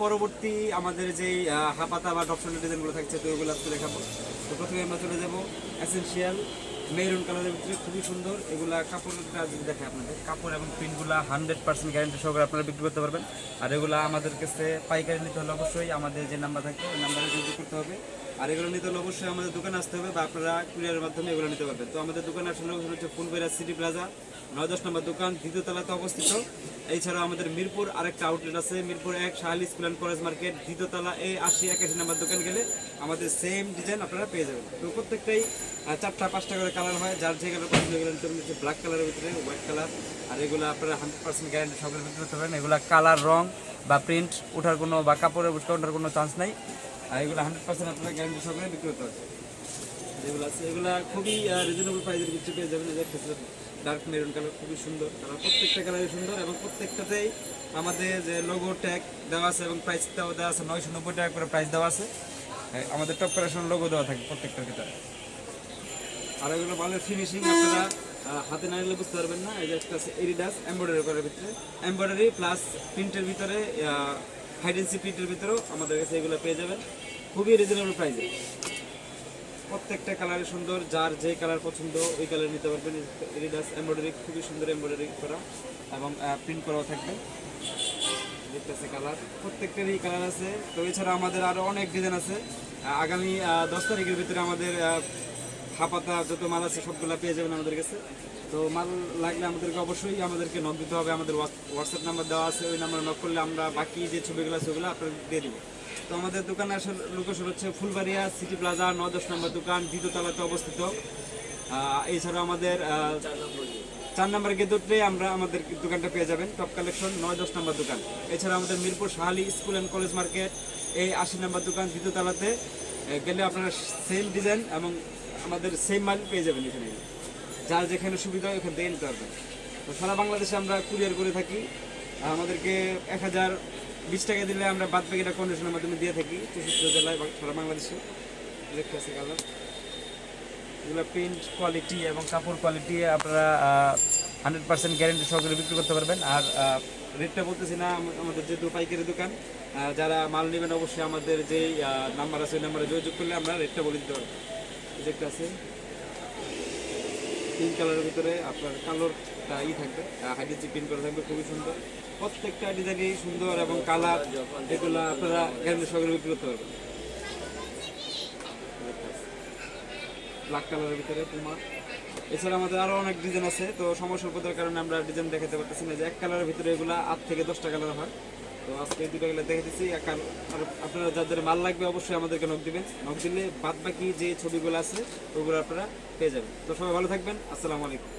পরবর্তী আমাদের যেই হাপাতা বা ডপশনের ডিজাইনগুলো থাকছে তো ওগুলো আজকে দেখাবো। তো প্রথমে আমরা চলে যাব অ্যাসেন্সিয়াল মেরুন কালারের ভিতরে খুবই সুন্দর। এগুলা কাপড়টা যদি দেখে আপনাদের। কাপড় এবং প্রিন্টগুলো হান্ড্রেড পার্সেন্ট গ্যারেন্টি সহকারে আপনারা বিক্রি করতে পারবেন। আর এগুলো আমাদের কাছে পাইকারি নিতে হলে অবশ্যই আমাদের যে নাম্বার থাকবে ওই নাম্বারে যোগাযোগ করতে হবে। আর এগুলো নিতে হলে অবশ্যই আমাদের দোকানে আসতে হবে বা আপনারা কুরিয়ারের মাধ্যমে এগুলো নিতে পারবেন। তো আমাদের দোকানে আসলে হচ্ছে ফুলবেরা সিটি প্লাজা, নয় দশ নম্বর দোকান, দ্বিতীয় তলাতে অবস্থিত। এছাড়াও আমাদের মিরপুর আরেকটা আউটলেট আছে, মিরপুর এক Shahali school and college market, দ্বিতীয় তলা এ আশি একাশি নম্বর দোকান গেলে আমাদের সেম ডিজাইন আপনারা পেয়ে যাবেন। তো প্রত্যেকটাই চারটা পাঁচটা করে কালার হয়, যার যে কালার পছন্দ এগুলো নিতে হচ্ছে ব্ল্যাক কালারের ভিতরে হোয়াইট কালার আর এগুলো আপনারা হান্ড্রেড পার্সেন্ট গ্যারান্টি সহকারে বিক্রি করতে পারেন এগুলো কালার রং বা প্রিন্ট ওঠার কোনো বা কাপড়ের ওঠার কোনো চান্স নাই। আর এগুলো হান্ড্রেড পার্সেন্ট আপনারা গ্যারান্টি সহকারে বিক্রি করতে যেগুলো আছে এগুলো খুবই রিজনেবল প্রাইসের ভিতরে পেয়ে যাবেন। ডার্ক মেরুন কালার খুবই সুন্দর। কালার প্রত্যেকটা কালারই সুন্দর এবং প্রত্যেকটাতেই আমাদের যে লোগো ট্যাগ দেওয়া আছে এবং প্রাইসটাও দেওয়া আছে নয়শো নব্বই টাকা করে প্রাইস দেওয়া আছে। হ্যাঁ, আমাদের টপ কালেকশন লোগো দেওয়া থাকে প্রত্যেকটার ভিতরে। আর এগুলো ভালোর ফিনিশিং আপনারা হাতে না নিলে বুঝতে পারবেন না। এই যে একটা আছে এরিডাস এমব্রয়ডারি করার ভিতরে। এমব্রয়ডারি প্লাস প্রিন্টের ভিতরে হাইডেন্সি প্রিন্টের ভিতরেও আমাদের কাছে এগুলো পেয়ে যাবেন। খুবই রিজনেবল প্রাইসে প্রত্যেকটা কালারে সুন্দর, যার যে কালার পছন্দ, ওই কালার নিতে পারবেন। এরিডাস এমব্রয়ডারি খুবই সুন্দর এমব্রয়ডারি করা এবং প্রিন্ট করাও থাকবে। দেখতেছে কালার প্রত্যেকটারই কালার আছে। তো এছাড়া আমাদের আরও অনেক ডিজাইন আছে। আগামী দশ তারিখের ভিতরে আমাদের হাপাতা যত মাল আছে সবগুলো পেয়ে যাবেন আমাদের কাছে। তো মাল লাগলে আমাদেরকে অবশ্যই আমাদেরকে নক দিতে হবে। আমাদের হোয়াটসঅ্যাপ নাম্বার দেওয়া আছে ওই নাম্বারে নক করলে আমরা বাকি যে ছবিগুলো আছে ওগুলো আপনাদের দিয়ে দিব। তো আমাদের দোকানে আসলে লোকেশন হচ্ছে ফুলবাড়িয়া সিটি প্লাজা ন দশ নম্বর দোকান দ্বিতীয় তলাতে অবস্থিত এছাড়া আমাদের চার নম্বর গেদোটে আমরা আমাদের দোকানটা পেয়ে যাবেন টপ কালেকশন নয় দশ নম্বর দোকান। এছাড়া আমাদের Mirpur Shahali school and college market এই আশি নম্বর দোকান দ্বিতীয় তলাতে এ, গেলে আপনারা সেম ডিজাইন এবং আমাদের সেম মাল পেয়ে যাবেন এখানে। যার যেখানে সুবিধা হয় ওখান থেকে নিতে পারবেন। তো সারা বাংলাদেশে আমরা কুরিয়ার করে থাকি। আমাদেরকে এক হাজার বিশ টাকা দিলে আমরা বাদ বাকিটা কন্ডিশনের মাধ্যমে দিয়ে থাকি। চৌষট্টি জেলায় সারা বাংলাদেশে। দেখতে আছে কালার। এগুলো প্রিন্ট কোয়ালিটি এবং কাপড় কোয়ালিটি আপনারা হান্ড্রেড পার্সেন্ট গ্যারেন্টি সহকারে বিক্রি করতে পারবেন। আর রেটটা বলতেছি না, আম- আমাদের যেহেতু পাইকারি দোকান যারা মাল নেবেন অবশ্যই আমাদের যেই নাম্বার আছে ওই নাম্বারে যোগাযোগ করলে আমরা রেটটা বলে দিতে পারব। একটা আছে। পিঙ্ক কালারের ভিতরে আপনার কালোরটা ই থাকবে হাইডেন্সি প্রিন্ট করা থাকবে, খুবই সুন্দর। প্রত্যেকটা ডিজাইনই সুন্দর এবং কালার এগুলো আপনারা গ্যারেন্টি সহকারে বিক্রি করতে পারবেন। ব্ল্যাক কালারের ভিতরে পুমা এছাড়া আমাদের আরও অনেক ডিজাইন আছে, তো সময় স্বল্পতার কারণে আমরা ডিজাইন দেখাতে পারতেছি না যে এক কালারের ভিতরে এগুলো আট থেকে দশটা কালার হয়। তো আজকে দুটো গেলে দেখে দিচ্ছি আর আপনারা যাদের মাল লাগবে অবশ্যই আমাদেরকে নক দিবেন। নক দিলে বাদ বাকি যে ছবিগুলো আছে, ওগুলো আপনারা পেয়ে যাবেন। তো সবাই ভালো থাকবেন। আসসালামু আলাইকুম।